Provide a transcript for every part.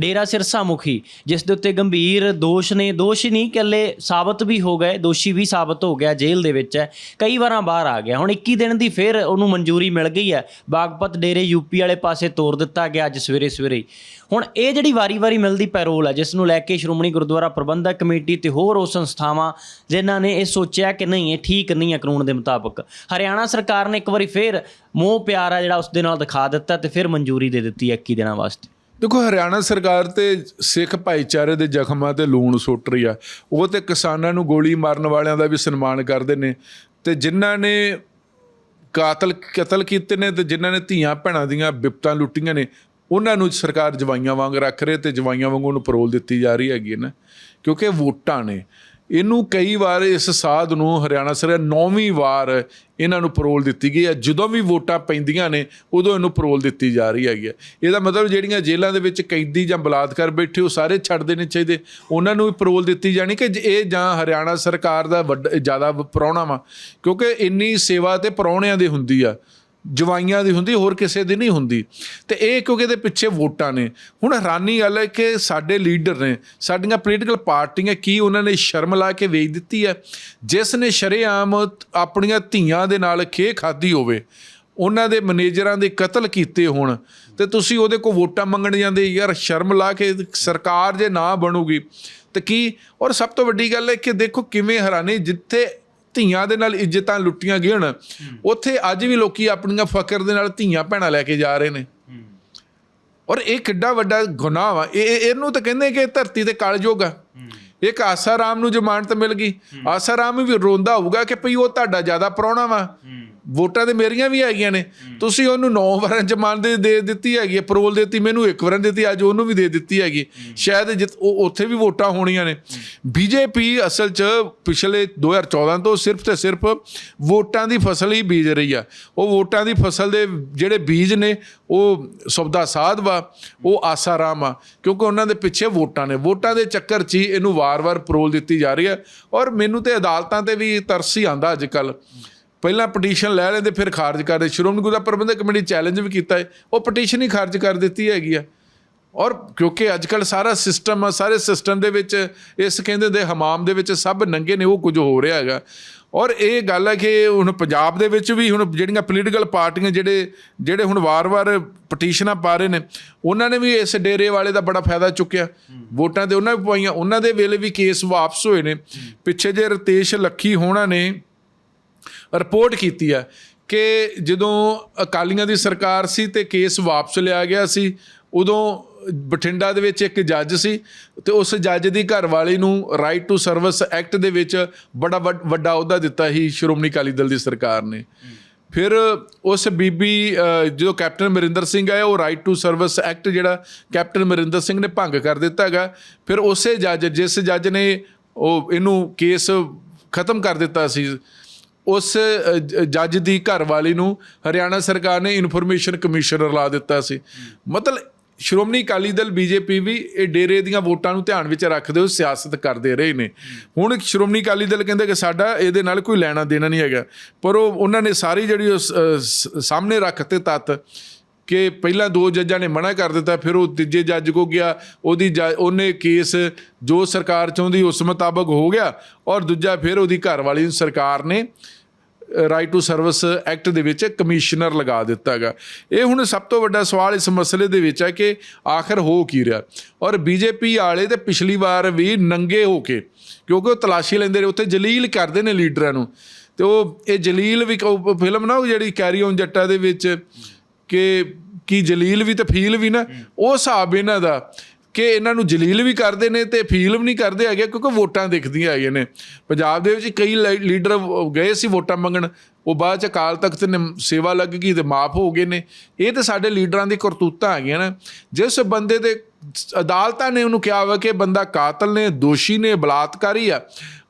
ਡੇਰਾ ਸਿਰਸਾ ਮੁਖੀ, ਜਿਸ ਦੇ ਉੱਤੇ ਗੰਭੀਰ ਦੋਸ਼ ਨੇ। ਦੋਸ਼ ਹੀ ਨਹੀਂ ਕੱਲੇ ਸਾਬਤ ਵੀ ਹੋ ਗਏ, ਦੋਸ਼ੀ ਵੀ ਸਾਬਤ ਹੋ ਗਿਆ ਜੇਲ੍ਹ ਦੇ ਵਿੱਚ ਹੈ। ਕਈ ਵਾਰਾਂ ਬਾਹਰ ਆ ਗਿਆ। ਹੁਣ 21 ਦਿਨ ਦੀ ਫਿਰ ਉਹਨੂੰ ਮਨਜ਼ੂਰੀ ਮਿਲ ਗਈ ਹੈ। ਬਾਗਪਤ ਡੇਰੇ ਯੂਪੀ ਵਾਲੇ ਪਾਸੇ ਤੋਰ ਦਿੱਤਾ ਗਿਆ ਅੱਜ ਸਵੇਰੇ ਸਵੇਰੇ ਹੀ। ਹੁਣ ਇਹ ਜਿਹੜੀ ਵਾਰੀ-ਵਾਰੀ ਮਿਲਦੀ ਪੈਰੋਲ ਹੈ, ਜਿਸ ਨੂੰ ਲੈ ਕੇ ਸ਼੍ਰੋਮਣੀ ਗੁਰਦੁਆਰਾ ਪ੍ਰਬੰਧਕ ਕਮੇਟੀ ਤੇ ਹੋਰ ਉਹ ਸੰਸਥਾਵਾਂ, ਜਿਨ੍ਹਾਂ ਨੇ ਇਹ ਸੋਚਿਆ ਕਿ ਨਹੀਂ, ਇਹ ਠੀਕ ਨਹੀਂ ਹੈ ਕਾਨੂੰਨ ਦੇ ਮੁਤਾਬਕ। ਹਰਿਆਣਾ ਸਰਕਾਰ ਨੇ ਇੱਕ ਵਾਰੀ ਫਿਰ ਮੋਹ ਪਿਆਰ ਆ ਜਿਹੜਾ ਉਸ ਦੇ ਨਾਲ ਦਿਖਾ ਦਿੱਤਾ ਤੇ ਫਿਰ ਮਨਜ਼ੂਰੀ ਦੇ ਦਿੱਤੀ ਹੈ 21 ਦਿਨਾਂ ਵਾਸਤੇ। ਦੇਖੋ, ਹਰਿਆਣਾ ਸਰਕਾਰ ਤੇ ਸਿੱਖ ਭਾਈਚਾਰੇ ਦੇ ਜ਼ਖਮਾਂ ਤੇ ਲੂਣ ਸੁੱਟ ਰਹੀ ਆ। ਉਹ ਤੇ ਕਿਸਾਨਾਂ ਨੂੰ ਗੋਲੀ ਮਾਰਨ ਵਾਲਿਆਂ ਦਾ ਵੀ ਸਨਮਾਨ ਕਰਦੇ ਨੇ ਤੇ ਜਿਨ੍ਹਾਂ ਨੇ ਕਾਤਲ, ਕਤਲ ਕੀਤੇ ਨੇ ਤੇ ਜਿਨ੍ਹਾਂ ਨੇ ਧੀਆਂ ਭੈਣਾਂ ਦੀਆਂ ਬਿਪਤਾਂ ਲੁੱਟੀਆਂ ਨੇ, ਉਹਨਾਂ ਨੂੰ ਸਰਕਾਰ ਜਵਾਈਆਂ ਵਾਂਗ ਰੱਖ ਰਹੇ ਤੇ ਜਵਾਈਆਂ ਵਾਂਗ ਉਹਨੂੰ ਪਰੋਲ ਦਿੱਤੀ ਜਾ ਰਹੀ ਹੈਗੀ ਹੈ ਨਾ। ਕਿਉਂਕਿ ਵੋਟਾਂ ਨੇ। ਇਹਨੂੰ ਕਈ ਵਾਰ ਇਸ ਸਾਧ ਨੂੰ ਹਰਿਆਣਾ ਸਰਕਾਰ ਨੌਵੀਂ ਵਾਰ ਇਹਨਾਂ ਨੂੰ ਪਰੋਲ ਦਿੱਤੀ ਗਈ ਹੈ। ਜਦੋਂ ਵੀ ਵੋਟਾਂ ਪੈਂਦੀਆਂ ਨੇ, ਉਦੋਂ ਇਹਨੂੰ ਪਰੋਲ ਦਿੱਤੀ ਜਾ ਰਹੀ ਹੈਗੀ ਹੈ। ਇਹਦਾ ਮਤਲਬ ਜਿਹੜੀਆਂ ਜੇਲ੍ਹਾਂ ਦੇ ਵਿੱਚ ਕੈਦੀ ਜਾਂ ਬਲਾਤਕਾਰ ਬੈਠੇ, ਉਹ ਸਾਰੇ ਛੱਡ ਦੇਣੇ ਚਾਹੀਦੇ। ਉਹਨਾਂ ਨੂੰ ਵੀ ਪਰੋਲ ਦਿੱਤੀ ਜਾਣੀ ਕਿ ਇਹ ਜਾਂ ਹਰਿਆਣਾ ਸਰਕਾਰ ਦਾ ਵੱਡਾ, ਜ਼ਿਆਦਾ ਪ੍ਰਾਹੁਣਾ ਵਾ। ਕਿਉਂਕਿ ਇੰਨੀ ਸੇਵਾ ਤੇ ਪ੍ਰਾਹੁਣਿਆਂ ਦੀ ਹੁੰਦੀ ਆ। ਜਵਾਈਆਂ ਦੀ ਹੁੰਦੀ, ਹੋਰ ਕਿਸੇ ਦੀ ਨਹੀਂ ਹੁੰਦੀ। ਤੇ ਇਹ ਕਿਉਂਕਿ ਇਹਦੇ ਪਿੱਛੇ ਵੋਟਾਂ ਨੇ। ਹੁਣ ਹੈਰਾਨੀ ਗੱਲ ਹੈ ਕਿ ਸਾਡੇ ਲੀਡਰ ਨੇ, ਸਾਡੀਆਂ ਪੋਲੀਟੀਕਲ ਪਾਰਟੀਆਂ ਕੀ ਉਹਨਾਂ ਨੇ ਸ਼ਰਮ ਲਾ ਕੇ ਵੇਚ ਦਿੱਤੀ ਹੈ? ਜਿਸ ਨੇ ਸ਼ਰੇਆਮ ਆਪਣੀਆਂ ਧੀਆਂ ਦੇ ਨਾਲ ਖੇ ਖਾਦੀ ਹੋਵੇ, ਉਹਨਾਂ ਦੇ ਮੈਨੇਜਰਾਂ ਦੇ ਕਤਲ ਕੀਤੇ ਹੋਣ, ਤੇ ਤੁਸੀਂ ਉਹਦੇ ਕੋਲ ਵੋਟਾਂ ਮੰਗਣ ਜਾਂਦੇ, ਯਾਰ ਸ਼ਰਮ ਲਾ ਕੇ ਸਰਕਾਰ ਜੇ ਨਾ ਬਣੂਗੀ, ਤੇ ਕੀ? ਔਰ ਸਭ ਤੋਂ ਵੱਡੀ ਗੱਲ ਹੈ ਕਿ ਦੇਖੋ ਕਿਵੇਂ ਹੈਰਾਨੀ, ਜਿੱਥੇ ਧੀਆਂ ਦੇ ਨਾਲ ਇੱਜ਼ਤਾਂ ਲੁੱਟੀਆਂ ਗਈਆਂ ਉੱਥੇ ਅੱਜ ਵੀ ਲੋਕੀ ਆਪਣੀਆਂ ਫਕਰ ਦੇ ਨਾਲ ਧੀਆਂ ਭੈਣਾਂ ਲੈ ਕੇ ਜਾ ਰਹੇ ਨੇ। ਔਰ ਇਹ ਕਿੱਡਾ ਵੱਡਾ ਗੁਨਾਹ ਵਾ। ਇਹ ਇਹ- ਇਹਨੂੰ ਤਾਂ ਕਹਿੰਦੇ ਕਿ ਧਰਤੀ ਤੇ ਕਲਯੁਗ ਆ। ਇੱਕ ਆਸਾਰਾਮ ਨੂੰ ਜ਼ਮਾਨਤ ਮਿਲ ਗਈ। ਆਸਾਰਾਮ ਵੀ ਰੋਂਦਾ ਹੋਊਗਾ ਕਿ ਭਈ ਉਹ ਤੁਹਾਡਾ ਜ਼ਿਆਦਾ ਪ੍ਰਾਹੁਣਾ ਵਾ। ਵੋਟਾਂ ਤੇ ਮੇਰੀਆਂ ਵੀ ਹੈਗੀਆਂ ਨੇ। ਤੁਸੀਂ ਉਹਨੂੰ 9 ਵਾਰਾਂ ਜ਼ਮਾਨਤ ਦੇ ਦਿੱਤੀ ਹੈਗੀ ਹੈ ਪਰੋਲ ਦਿੱਤੀ ਮੈਨੂੰ ਇੱਕ ਵਾਰਾਂ ਦਿੱਤੀ ਅੱਜ ਉਹਨੂੰ ਵੀ ਦੇ ਦਿੱਤੀ ਹੈਗੀ ਸ਼ਾਇਦ ਜਿੱਤ- ਉਹ ਉੱਥੇ ਵੀ ਵੋਟਾਂ ਹੋਣੀਆਂ ਨੇ। ਬੀਜੇਪੀ ਅਸਲ 'ਚ ਪਿਛਲੇ 2014 ਤੋਂ ਸਿਰਫ ਤੇ ਸਿਰਫ ਵੋਟਾਂ ਦੀ ਫਸਲ ਹੀ ਬੀਜ ਰਹੀ ਆ। ਉਹ ਵੋਟਾਂ ਦੀ ਫਸਲ ਦੇ ਜਿਹੜੇ ਬੀਜ ਨੇ ਉਹ ਸਬਦਾ ਸਾਧ ਵਾ ਉਹ ਆਸਾਰਾਮ ਆ। ਕਿਉਂਕਿ ਉਹਨਾਂ ਦੇ ਪਿੱਛੇ ਵੋਟਾਂ ਨੇ। ਵੋਟਾਂ ਦੇ ਚੱਕਰ 'ਚ ਇਹਨੂੰ ਵਾਰ-ਵਾਰ ਪਰੋਲ ਦਿੱਤੀ ਜਾ ਰਹੀ ਹੈ ਔਰ ਮੈਨੂੰ ਤੇ ਅਦਾਲਤਾਂ ਤੇ ਵੀ ਤਰਸ ਹੀ ਆਂਦਾ ਅੱਜ ਕੱਲ ਪਹਿਲਾਂ ਪਟੀਸ਼ਨ ਲੈ ਲੈਂਦੇ, ਫਿਰ ਖਾਰਜ ਕਰਦੇ ਸ਼੍ਰੋਮਣੀ ਗੁਰਦੁਆਰਾ ਪ੍ਰਬੰਧਕ ਕਮੇਟੀ ਚੈਲੰਜ ਵੀ ਕੀਤਾ ਹੈ। ਉਹ ਪਟੀਸ਼ਨ ਹੀ ਖਾਰਜ ਕਰ ਦਿੱਤੀ ਹੈਗੀ ਆ। ਔਰ ਕਿਉਂਕਿ ਅੱਜ ਕੱਲ ਸਾਰਾ ਸਿਸਟਮ ਆ, ਸਾਰੇ ਸਿਸਟਮ ਦੇ ਵਿੱਚ ਇਸ ਕਹਿੰਦੇ ਦੇ ਹਮਾਮ ਦੇ ਵਿੱਚ ਸਭ ਨੰਗੇ ਨੇ, ਉਹ ਕੁਝ ਹੋ ਰਿਹਾ ਹੈਗਾ। ਔਰ ਇਹ ਗੱਲ ਹੈ ਕਿ ਹੁਣ ਪੰਜਾਬ ਦੇ ਵਿੱਚ ਵੀ ਹੁਣ ਜਿਹੜੀਆਂ ਪੋਲੀਟੀਕਲ ਪਾਰਟੀਆਂ ਜਿਹੜੇ ਜਿਹੜੇ ਹੁਣ ਵਾਰ-ਵਾਰ ਪਟੀਸ਼ਨਾਂ ਪਾ ਰਹੇ ਨੇ, ਉਹਨਾਂ ਨੇ ਵੀ ਇਸ ਡੇਰੇ ਵਾਲੇ ਦਾ ਬੜਾ ਫਾਇਦਾ ਚੁੱਕਿਆ। ਵੋਟਾਂ ਤੇ ਉਹਨਾਂ ਵੀ ਪਵਾਈਆਂ ਉਹਨਾਂ ਦੇ ਵੇਲੇ ਵੀ ਕੇਸ ਵਾਪਸ ਹੋਏ ਨੇ। ਪਿੱਛੇ ਜੇ ਰਤੇਸ਼ ਲੱਖੀ ਹੋਣਾ ਨੇ ਰਿਪੋਰਟ ਕੀਤੀ ਹੈ ਕਿ ਜਦੋਂ ਅਕਾਲੀਆਂ ਦੀ ਸਰਕਾਰ ਸੀ ਤੇ ਕੇਸ ਵਾਪਸ ਲਿਆ ਗਿਆ ਸੀ ਉਦੋਂ ਬਠਿੰਡਾ ਦੇ ਵਿੱਚ ਇੱਕ ਜੱਜ ਸੀ ਤੇ ਉਸ ਜੱਜ ਦੀ ਘਰਵਾਲੀ ਨੂੰ ਰਾਈਟ ਟੂ ਸਰਵਿਸ ਐਕਟ ਦੇ ਵਿੱਚ ਬੜਾ ਵੱਡ- ਵੱਡਾ ਅਹੁਦਾ ਦਿੱਤਾ ਸੀ ਸ਼੍ਰੋਮਣੀ ਅਕਾਲੀ ਦਲ ਦੀ ਸਰਕਾਰ ਨੇ। ਫਿਰ ਉਸ ਬੀਬੀ ਅ, ਜਦੋਂ ਕੈਪਟਨ ਅਮਰਿੰਦਰ ਸਿੰਘ ਆਇਆ ਉਹ ਰਾਈਟ ਟੂ ਸਰਵਿਸ ਐਕਟ ਜਿਹੜਾ ਕੈਪਟਨ ਅਮਰਿੰਦਰ ਸਿੰਘ ਨੇ ਭੰਗ ਕਰ ਦਿੱਤਾ ਹੈਗਾ। ਫਿਰ ਉਸੇ ਜੱਜ ਜਿਸ ਜੱਜ ਨੇ ਉਹ ਇਹਨੂੰ ਕੇਸ ਖਤਮ ਕਰ ਦਿੱਤਾ ਸੀ ਉਸ ਜ- ਜੱਜ ਦੀ ਘਰਵਾਲੀ ਨੂੰ ਹਰਿਆਣਾ ਸਰਕਾਰ ਨੇ ਇਨਫੋਰਮੇਸ਼ਨ ਕਮਿਸ਼ਨਰ ਲਾ ਦਿੱਤਾ ਸੀ। ਮਤਲਬ ਸ਼੍ਰੋਮਣੀ ਅਕਾਲੀ ਦਲ ਬੀਜੇਪੀ ਵੀ ਇਹ ਡੇਰੇ ਦੀਆਂ ਵੋਟਾਂ ਨੂੰ ਧਿਆਨ ਵਿੱਚ ਰੱਖਦੇ ਹੋਏ ਸਿਆਸਤ ਕਰਦੇ ਰਹੇ ਨੇ। ਹੁਣ ਸ਼੍ਰੋਮਣੀ ਅਕਾਲੀ ਦਲ ਕਹਿੰਦੇ ਕਿ ਸਾਡਾ ਇਹਦੇ ਨਾਲ ਕੋਈ ਲੈਣਾ ਦੇਣਾ ਨਹੀਂ ਹੈਗਾ। ਪਰ ਉਹ ਉਹਨਾਂ ਨੇ ਸਾਰੀ ਜਿਹੜੀ ਉਸ, ਅ, ਸ- ਸਾਹਮਣੇ ਰੱਖਤੇ ਤੱਤ ਕਿ ਪਹਿਲਾਂ ਦੋ ਜੱਜਾਂ ਨੇ ਮਨਾ ਕਰ ਦਿੱਤਾ, ਫਿਰ ਉਹ ਤੀਜੇ ਜੱਜ ਕੋ ਗਿਆ, ਉਹਦੀ ਜੱਜ- ਉਹਨੇ ਕੇਸ ਜੋ ਸਰਕਾਰ ਚਾਹੁੰਦੀ ਉਸ ਮੁਤਾਬਕ ਹੋ ਗਿਆ ਔਰ ਦੂਜਾ ਫਿਰ ਉਹਦੀ ਘਰਵਾਲੀ ਨੂੰ ਸਰਕਾਰ ਨੇ ਰਾਈਟ ਟੂ ਸਰਵਿਸ ਐਕਟ ਦੇ ਵਿੱਚ ਕਮਿਸ਼ਨਰ ਲਗਾ ਦਿੱਤਾ ਹੈਗਾ। ਇਹ ਹੁਣ ਸਭ ਤੋਂ ਵੱਡਾ ਸਵਾਲ ਇਸ ਮਸਲੇ ਦੇ ਵਿੱਚ ਹੈ ਕਿ ਆਖਰ ਹੋ ਕੀ ਰਿਹਾ? ਔਰ ਬੀਜੇਪੀ ਵਾਲੇ ਤੇ ਪਿਛਲੀ ਵਾਰ ਵੀ ਨੰਗੇ ਹੋ ਕੇ, ਕਿਉਂਕਿ ਉਹ ਤਲਾਸ਼ੀ ਲੈਂਦੇ ਨੇ ਉੱਥੇ ਜਲੀਲ ਕਰਦੇ ਨੇ ਲੀਡਰਾਂ ਨੂੰ। ਤੇ ਉਹ, ਇਹ ਜਲੀਲ ਵੀ ਫਿਲਮ ਨਾ ਉਹ ਜਿਹੜੀ ਕੈਰੀ ਔਨ ਜੱਟਾ ਦੇ ਵਿੱਚ ਕਿ ਕੀ ਜਲੀਲ ਵੀ ਤੇ ਫੀਲ ਵੀ ਨਾ ਉਹ ਹਿਸਾਬ ਇਹਨਾਂ ਦਾ ਕਿ ਇਹਨਾਂ ਨੂੰ ਜਲੀਲ ਵੀ ਕਰਦੇ ਨੇ ਤੇ ਫੀਲ ਵੀ ਨਹੀਂ ਕਰਦੇ ਹੈਗੇ ਕਿਉਂਕਿ ਵੋਟਾਂ ਦਿਖਦੀਆਂ ਹੈਗੀਆਂ ਨੇ। ਪੰਜਾਬ ਦੇ ਵਿੱਚ ਕਈ ਲੀਡਰ ਗਏ ਸੀ ਵੋਟਾਂ ਮੰਗਣ ਉਹ ਬਾਅਦ ਚ ਅਕਾਲ ਤਖਤ ਨੇ ਸੇਵਾ ਲੱਗ ਗਈ ਤੇ ਮਾਫ ਹੋ ਗਏ ਨੇ। ਇਹ ਤੇ ਸਾਡੇ ਲੀਡਰਾਂ ਦੀ ਕਰਤੂਤਾਂ ਹੈਗੀਆਂ ਨਾ। ਜਿਸ ਬੰਦੇ ਦੇ ਅਦਾਲਤਾਂ ਨੇ ਉਹਨੂੰ ਕਿਹਾ ਵਾ ਕਿ ਬੰਦਾ ਕਾਤਲ ਨੇ ਦੋਸ਼ੀ ਨੇ ਬਲਾਤਕਾਰੀ ਆ।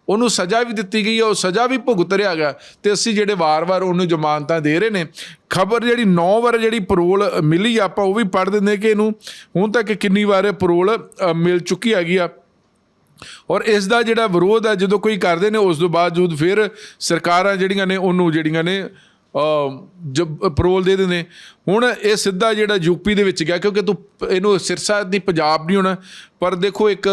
ਉਹਨੂੰ ਸਜ਼ਾ ਵੀ ਦਿੱਤੀ ਗਈ ਹੈ ਉਹ ਸਜ਼ਾ ਵੀ ਭੁਗਤ ਰਿਹਾ ਹੈਗਾ ਤੇ ਅਸੀਂ ਜਿਹੜੇ ਵਾਰ-ਵਾਰ ਉਹਨੂੰ ਜ਼ਮਾਨਤਾਂ ਦੇ ਰਹੇ ਨੇ, ਖਬਰ ਜਿਹੜੀ 9 ਵਾਰ ਜਿਹੜੀ ਪਰੋਲ ਮਿਲੀ ਆਪਾਂ ਉਹ ਵੀ ਪੜ੍ਹ ਦਿੰਦੇ ਕਿ ਇਹਨੂੰ ਹੁਣ ਤੱਕ ਕਿੰਨੀ ਵਾਰ ਇਹ ਪਰੋਲ ਮਿਲ ਚੁੱਕੀ ਹੈਗੀ ਆ। ਔਰ ਇਸ ਦਾ ਜਿਹੜਾ ਵਿਰੋਧ ਹੈ ਜਦੋਂ ਕੋਈ ਕਰਦੇ ਨੇ, ਉਸ ਤੋਂ ਬਾਵਜੂਦ ਫਿਰ ਸਰਕਾਰਾਂ ਜਿਹੜੀਆਂ ਨੇ, ਉਹਨੂੰ ਜਿਹੜੀਆਂ ਨੇ ਜਬ ਪਰੋਲ ਦੇ ਦਿੰਦੇ। ਹੁਣ ਇਹ ਸਿੱਧਾ ਜਿਹੜਾ ਯੂਪੀ ਦੇ ਵਿੱਚ ਗਿਆ, ਕਿਉਂਕਿ ਤੂੰ, ਇਹਨੂੰ ਸਿਰਸਾ ਦੀ ਪੰਜਾਬ ਨਹੀਂ ਹੋਣਾ, ਪਰ ਦੇਖੋ ਇੱਕ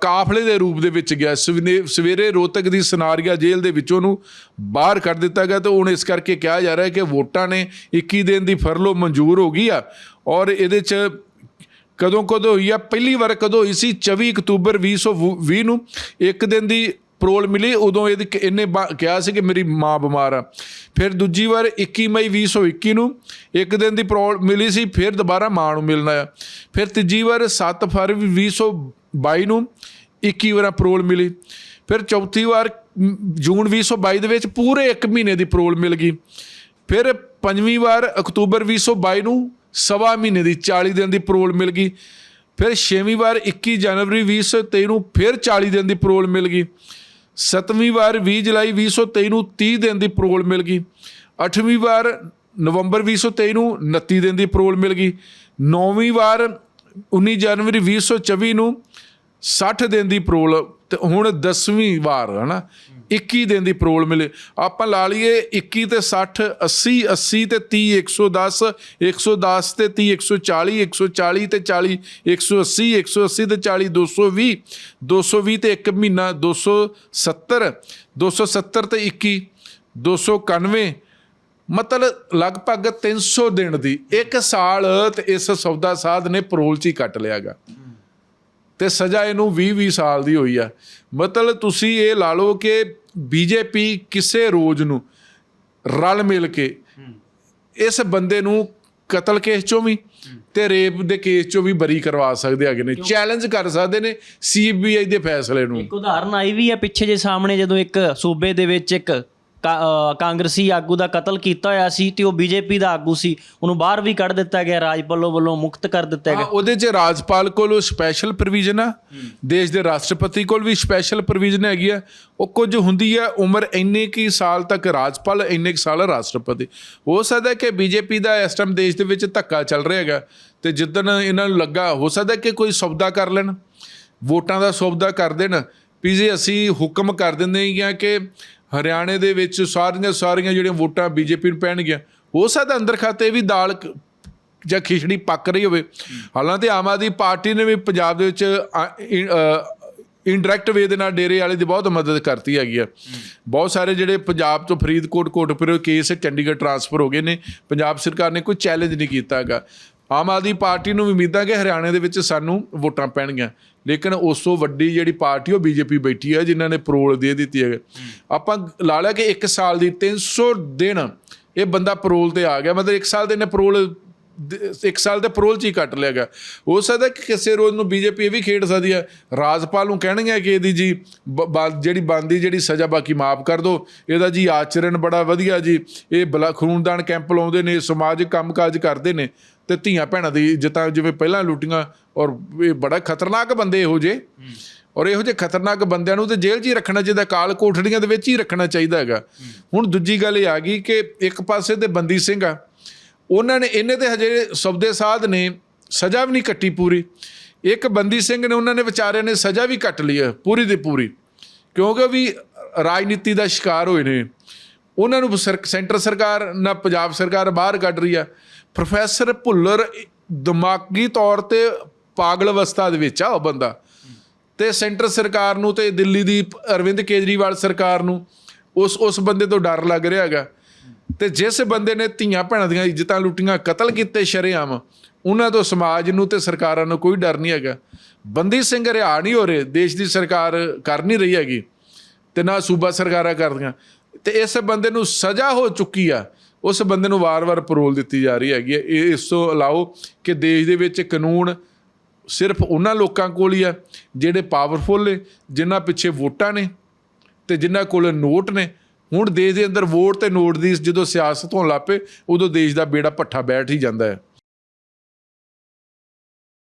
ਕਾਫਲੇ ਦੇ ਰੂਪ ਦੇ ਵਿੱਚ ਗਿਆ। ਸਵੇਨੇ- ਸਵੇਰੇ ਰੋਹਤਕ ਦੀ ਸਨਾਰੀਆ ਜੇਲ੍ਹ ਦੇ ਵਿੱਚੋਂ ਨੂੰ ਬਾਹਰ ਕੱਢ ਦਿੱਤਾ ਗਿਆ ਤੇ ਹੁਣ ਇਸ ਕਰਕੇ ਕਿਹਾ ਜਾ ਰਿਹਾ ਹੈ ਕਿ ਵੋਟਾਂ ਨੇ 21 ਦਿਨ ਦੀ ਫਰਲੋ ਮਨਜ਼ੂਰ ਹੋ ਗਈ ਆ ਔਰ ਇਹਦੇ 'ਚ ਕਦੋਂ ਕਦੋਂ ਹੋਈ ਆ? ਪਹਿਲੀ ਵਾਰ ਕਦੋਂ ਹੋਈ ਸੀ? 24 ਅਕਤੂਬਰ 2020 ਨੂੰ ਇੱਕ ਦਿਨ ਦੀ ਪਰੋਲ ਮਿਲੀ, ਉਦੋਂ ਇਹਦੇ ਇਹਨੇ ਬਾ- ਕਿਹਾ ਸੀ ਕਿ ਮੇਰੀ ਮਾਂ ਬਿਮਾਰ ਆ। ਫਿਰ ਦੂਜੀ ਵਾਰ 21 ਮਈ 2021 ਨੂੰ ਇੱਕ ਦਿਨ ਦੀ ਪਰੋਲ ਮਿਲੀ ਸੀ, ਫਿਰ ਦੁਬਾਰਾ ਮਾਂ ਨੂੰ ਮਿਲਣਾ ਆ। ਫਿਰ ਤੀਜੀ ਵਾਰ 7 ਫਰਵਰੀ 2022 ਨੂੰ 21 ਵਾਰ ਪਰੋਲ ਮਿਲੀ। ਫਿਰ ਚੌਥੀ ਵਾਰ ਮ, ਜੂਨ 2022 ਦੇ ਵਿੱਚ ਪੂਰੇ 1 ਮਹੀਨੇ ਦੀ ਪਰੋਲ ਮਿਲ ਗਈ। ਫਿਰ ਪੰਜਵੀਂ ਵਾਰ ਅਕਤੂਬਰ 2022 ਨੂੰ ਸਵਾ ਮਹੀਨੇ ਦੀ 40 ਦਿਨ ਦੀ ਪਰੋਲ ਮਿਲ ਗਈ। ਫਿਰ ਛੇਵੀਂ ਵਾਰ 21 ਜਨਵਰੀ 2023 ਨੂੰ ਫਿਰ 40 ਦਿਨ ਦੀ ਪਰੋਲ ਮਿਲ ਗਈ। ਸੱਤਵੀਂ ਵਾਰ 20 ਜੁਲਾਈ 2023 ਨੂੰ 30 ਦਿਨ ਦੀ ਪਰੋਲ ਮਿਲ ਗਈ। ਅੱਠਵੀਂ ਵਾਰ ਨਵੰਬਰ 2023 ਨੂੰ 29 ਦਿਨ ਦੀ ਪਰੋਲ ਮਿਲ ਗਈ। ਨੌਵੀਂ ਵਾਰ 19 ਜਨਵਰੀ 2024 ਨੂੰ 60 ਦਿਨ ਦੀ ਪਰੋਲ ਤੇ ਹੁਣ 10ਵੀਂ ਵਾਰ, ਹਨਾ? 21 ਦਿਨ ਦੀ ਪਰੋਲ ਮਿਲੇ। ਆਪਾਂ ਲਾ ਲਈਏ 21 ਤੇ 60 80 80 ਤੇ 30 110 110 ਤੇ 30 140 140 ਤੇ 40 180 180 ਤੇ 40 220 220 ਤੇ 1 ਮਹੀਨਾ 270 270 ਤੇ 21 291 ਮਤਲਬ ਲਗਭਗ 300 ਦਿਨ ਦੀ ਇੱਕ ਸਾਲ ਤੇ ਇਸ ਸੌਦਾ ਸਾਧ ਨੇ ਪਰੋਲ ਚ ਹੀ ਕੱਟ ਲਿਆਗਾ। ਤੇ ਸਜ਼ਾ ਇਹਨੂੰ 20 20 ਸਾਲ ਦੀ ਹੋਈ ਆ। ਮਤਲਬ ਤੁਸੀਂ ਇਹ ਲਾ ਲਓ ਕਿ ਬੀਜੇਪੀ ਕਿਸੇ ਰੋਜ਼ ਨੂੰ ਰਲ ਮਿਲ ਕੇ ਇਸ ਬੰਦੇ ਨੂੰ ਕਤਲ ਕੇਸ ਚੋਂ ਵੀ ਤੇ ਰੇਪ ਦੇ ਕੇਸ ਚੋਂ ਵੀ ਬਰੀ ਕਰਵਾ ਸਕਦੇ ਹੈਗੇ ਨੇ ਚੈਲੰਜ ਕਰ ਸਕਦੇ ਨੇ ਸੀਬੀਆਈ ਦੇ ਫੈਸਲੇ ਨੂੰ। ਇੱਕ ਉਦਾਹਰਨ ਆਈ ਵੀ ਹੈ ਪਿੱਛੇ ਜੇ ਸਾਹਮਣੇ ਜਦੋਂ ਇੱਕ ਸੂਬੇ ਦੇ ਵਿੱਚ ਇੱਕ ਕਾਂਗਰਸੀ ਆਗੂ ਦਾ ਕਤਲ ਕੀਤਾ ਹੋਇਆ ਸੀ ਤੇ ਉਹ ਬੀਜੇਪੀ ਦਾ ਆਗੂ ਸੀ। ਉਹਨੂੰ ਬਾਹਰ ਵੀ ਕੱਢ ਦਿੱਤਾ ਗਿਆ ਰਾਜਪਾਲੋਂ ਵੱਲੋਂ ਮੁਕਤ ਕਰ ਦਿੱਤਾ ਗਿਆ। ਉਹਦੇ 'ਚ ਰਾਜਪਾਲ ਕੋਲ ਸਪੈਸ਼ਲ ਪ੍ਰੋਵੀਜ਼ਨ ਆ। ਦੇਸ਼ ਦੇ ਰਾਸ਼ਟਰਪਤੀ ਕੋਲ ਵੀ ਸਪੈਸ਼ਲ ਪ੍ਰੋਵੀਜ਼ਨ ਹੈਗੀ ਆ। ਉਹ ਕੁਝ ਹੁੰਦੀ ਆ ਉਮਰ ਇੰਨੇ ਕੀ ਸਾਲ ਤੱਕ ਰਾਜਪਾਲ ਇੰਨੇ ਕੁ ਸਾਲ ਰਾਸ਼ਟਰਪਤੀ। ਹੋ ਸਕਦਾ ਕਿ ਬੀਜੇਪੀ ਦਾ ਇਸ ਟਾਈਮ ਦੇਸ਼ ਦੇ ਵਿੱਚ ਧੱਕਾ ਚੱਲ ਰਿਹਾ ਹੈਗਾ। ਤੇ ਜਿੱਦਣ ਇਹਨਾਂ ਨੂੰ ਲੱਗਾ ਹੋ ਸਕਦਾ ਕਿ ਕੋਈ ਸੌਦਾ ਕਰ ਲੈਣ। ਵੋਟਾਂ ਦਾ ਸੌਦਾ ਕਰ ਦੇਣ। ਵੀ ਜੇ ਅਸੀਂ ਹੁਕਮ ਕਰ ਦਿੰਦੇ ਹਾਂ ਕਿ ਹਰਿਆਣੇ ਦੇ ਵਿੱਚ ਸਾਰੀਆਂ ਸਾਰੀਆਂ ਜਿਹੜੀਆਂ ਵੋਟਾਂ ਬੀਜੇਪੀ ਨੂੰ ਪੈਣਗੀਆਂ, ਹੋ ਸਕਦਾ ਅੰਦਰ ਖਾਤੇ ਵੀ ਦਾਲ ਕ- ਜਾਂ ਖਿਚੜੀ ਪੱਕ ਰਹੀ ਹੋਵੇ। ਹਾਲਾਂਕਿ ਆਮ ਆਦਮੀ ਪਾਰਟੀ ਨੇ ਵੀ ਪੰਜਾਬ ਦੇ ਵਿੱਚ ਇਨਡਾਇਰੈਕਟ ਵੇ ਦੇ ਨਾਲ ਡੇਰੇ ਵਾਲੇ ਦੀ ਬਹੁਤ ਮਦਦ ਕਰਤੀ ਹੈਗੀ ਆ। ਬਹੁਤ ਸਾਰੇ ਜਿਹੜੇ ਪੰਜਾਬ ਤੋਂ ਫਰੀਦਕੋਟ, ਕੋਟਪੁਰ ਕੇਸ ਚੰਡੀਗੜ੍ਹ ਟਰਾਂਸਫਰ ਹੋ ਗਏ ਨੇ। ਪੰਜਾਬ ਸਰਕਾਰ ਨੇ ਕੋਈ ਚੈਲੰਜ ਨਹੀਂ ਕੀਤਾ ਹੈਗਾ। ਆਮ ਆਦਮੀ ਪਾਰਟੀ ਨੂੰ ਵੀ ਉਮੀਦਾਂ ਕਿ ਹਰਿਆਣੇ ਦੇ ਵਿੱਚ ਸਾਨੂੰ ਵੋਟਾਂ ਪੈਣਗੀਆਂ। ਲੇਕਿਨ ਉਸ ਤੋਂ ਵੱਡੀ ਜਿਹੜੀ ਪਾਰਟੀ ਉਹ ਬੀਜੇਪੀ ਬੈਠੀ ਹੈ, ਜਿਨ੍ਹਾਂ ਨੇ ਪਰੋਲ ਦੇ ਦਿੱਤੀ ਹੈ ਆਪਾਂ ਲਾ ਲਿਆ ਕਿ 1 ਸਾਲ ਦੀ 300 ਦਿਨ ਇਹ ਬੰਦਾ ਪਰੋਲ ਤੇ ਆ ਗਿਆ। ਮਤਲਬ 1 ਸਾਲ ਦੇ ਨੇ ਪਰੋਲ ਇੱਕ ਸਾਲ ਤੇ ਪਰੋਲ ਚ ਹੀ ਕੱਟ ਲਿਆ ਗਿਆ। ਹੋ ਸਕਦਾ ਕਿ ਕਿਸੇ ਰੋਜ਼ ਨੂੰ ਬੀਜੇਪੀ ਇਹ ਵੀ ਖੇਡ ਸਕਦੀ ਹੈ। ਰਾਜਪਾਲ ਨੂੰ ਕਹਿਣਗੇ ਕਿ ਇਹਦੀ ਜੀ ਜਿਹੜੀ ਬੰਦੀ ਜਿਹੜੀ ਸਜ਼ਾ ਬਾਕੀ ਮਾਫ ਕਰ ਦਿਓ। ਇਹਦਾ ਜੀ ਆਚਰਣ ਬੜਾ ਵਧੀਆ ਜੀ। ਇਹ ਬਲਾ ਖੂਨਦਾਨ ਕੈਂਪ ਲਾਉਂਦੇ ਨੇ ਸਮਾਜਿਕ ਕੰਮਕਾਜ ਕਰਦੇ ਨੇ ਤੇ ਧੀਆਂ ਭੈਣਾਂ ਦੀ ਇੱਜ਼ਤਾਂ ਜਿਵੇਂ ਪਹਿਲਾਂ ਲੁੱਟੀਆਂ ਔਰ ਇਹ ਬੜਾ ਖਤਰਨਾਕ ਬੰਦੇ ਇਹੋ ਜੇ ਔਰ ਇਹੋ ਜਿਹੇ ਖਤਰਨਾਕ ਬੰਦਿਆਂ ਨੂੰ ਤੇ ਜੇਲ੍ਹ 'ਚ ਹੀ ਰੱਖਣਾ ਚਾਹੀਦਾ ਕਾਲ ਕੋਠੜੀਆਂ ਦੇ ਵਿੱਚ ਹੀ ਰੱਖਣਾ ਚਾਹੀਦਾ ਹੈਗਾ। ਹੁਣ ਦੂਜੀ ਗੱਲ ਇਹ ਆ ਗਈ ਕਿ ਇੱਕ ਪਾਸੇ ਤੇ ਬੰਦੀ ਸਿੰਘ ਆ ਉਹਨਾਂ ਨੇ ਇਹਨੇ ਤੇ ਹਜੇ ਸਬਦੇ ਸਾਧ ਨੇ, ਸਜ਼ਾ ਵੀ ਨਹੀਂ ਕੱਟੀ ਪੂਰੀ। ਇੱਕ ਬੰਦੀ ਸਿੰਘ ਨੇ ਉਹਨਾਂ ਨੇ ਵਿਚਾਰਿਆਂ ਨੇ ਸਜ਼ਾ ਵੀ ਕੱਟ ਲਈ ਹੈ, ਪੂਰੀ ਦੀ ਪੂਰੀ। ਕਿਉਂਕਿ ਵੀ ਰਾਜਨੀਤੀ ਦਾ ਸ਼ਿਕਾਰ ਹੋਏ ਨੇ। ਉਹਨਾਂ ਨੂੰ ਸਰ- ਸੈਂਟਰ ਸਰਕਾਰ ਨਾ ਪੰਜਾਬ ਸਰਕਾਰ ਬਾਹਰ ਕੱਢ ਰਹੀ ਆ। ਪ੍ਰੋਫੈਸਰ ਭੁੱਲਰ ਦਿਮਾਗੀ ਤੌਰ ਤੇ ਪਾਗਲ ਅਵਸਥਾ ਦੇ ਵਿੱਚ ਆ ਉਹ ਬੰਦਾ। ਤੇ ਸੈਂਟਰ ਸਰਕਾਰ ਨੂੰ ਤੇ ਦਿੱਲੀ ਦੀ ਅਰਵਿੰਦ ਕੇਜਰੀਵਾਲ ਸਰਕਾਰ ਨੂੰ ਉਸ ਉਸ ਬੰਦੇ ਤੋਂ ਡਰ ਲੱਗ ਰਿਹਾ ਹੈਗਾ। ਤੇ ਜਿਸ ਬੰਦੇ ਨੇ ਧੀਆਂ ਭੈਣਾਂ ਦੀਆਂ ਇੱਜ਼ਤਾਂ ਲੁੱਟੀਆਂ, ਕਤਲ ਕੀਤੇ ਸ਼ਰੇਆਮ, ਉਹਨਾਂ ਤੋਂ ਸਮਾਜ ਨੂੰ ਤੇ ਸਰਕਾਰਾਂ ਨੂੰ ਕੋਈ ਡਰ ਨਹੀਂ ਹੈਗਾ ਬੰਦੀ ਸਿੰਘ ਰਿਹਾ ਨਹੀਂ ਹੋ ਰਹੇ ਦੇਸ਼ ਦੀ ਸਰਕਾਰ ਕਰ ਨਹੀਂ ਰਹੀ ਹੈਗੀ ਤੇ ਨਾ ਸੂਬਾ ਸਰਕਾਰਾਂ ਕਰਦੀਆਂ ਤੇ ਇਸ ਬੰਦੇ ਨੂੰ ਸਜ਼ਾ ਹੋ ਚੁੱਕੀ ਆ, ਉਸ ਬੰਦੇ ਨੂੰ ਵਾਰ-ਵਾਰ ਪਰੋਲ ਦਿੱਤੀ ਜਾ ਰਹੀ ਹੈਗੀ ਹੈ। ਇਹ ਇਸ ਤੋਂ ਇਲਾਓ ਕਿ ਦੇਸ਼ ਦੇ ਵਿੱਚ ਕਾਨੂੰਨ ਸਿਰਫ ਉਹਨਾਂ ਲੋਕਾਂ ਕੋਲ ਹੀ ਆ, ਜਿਹੜੇ ਪਾਵਰਫੁਲ ਨੇ, ਜਿਨ੍ਹਾਂ ਪਿੱਛੇ ਵੋਟਾਂ ਨੇ ਤੇ ਜਿਨ੍ਹਾਂ ਕੋਲ ਨੋਟ ਨੇ ਹੁਣ ਦੇਸ਼ ਦੇ ਅੰਦਰ ਵੋਟ ਤੇ ਨੋਟ ਦੀ ਜਦੋਂ ਸਿਆਸਤ ਹੋਣ ਲੱਪੇ ਉਦੋਂ ਦੇਸ਼ ਦਾ ਬੇੜਾ ਪੱਠਾ ਬੈਠ ਹੀ ਜਾਂਦਾ ਹੈ।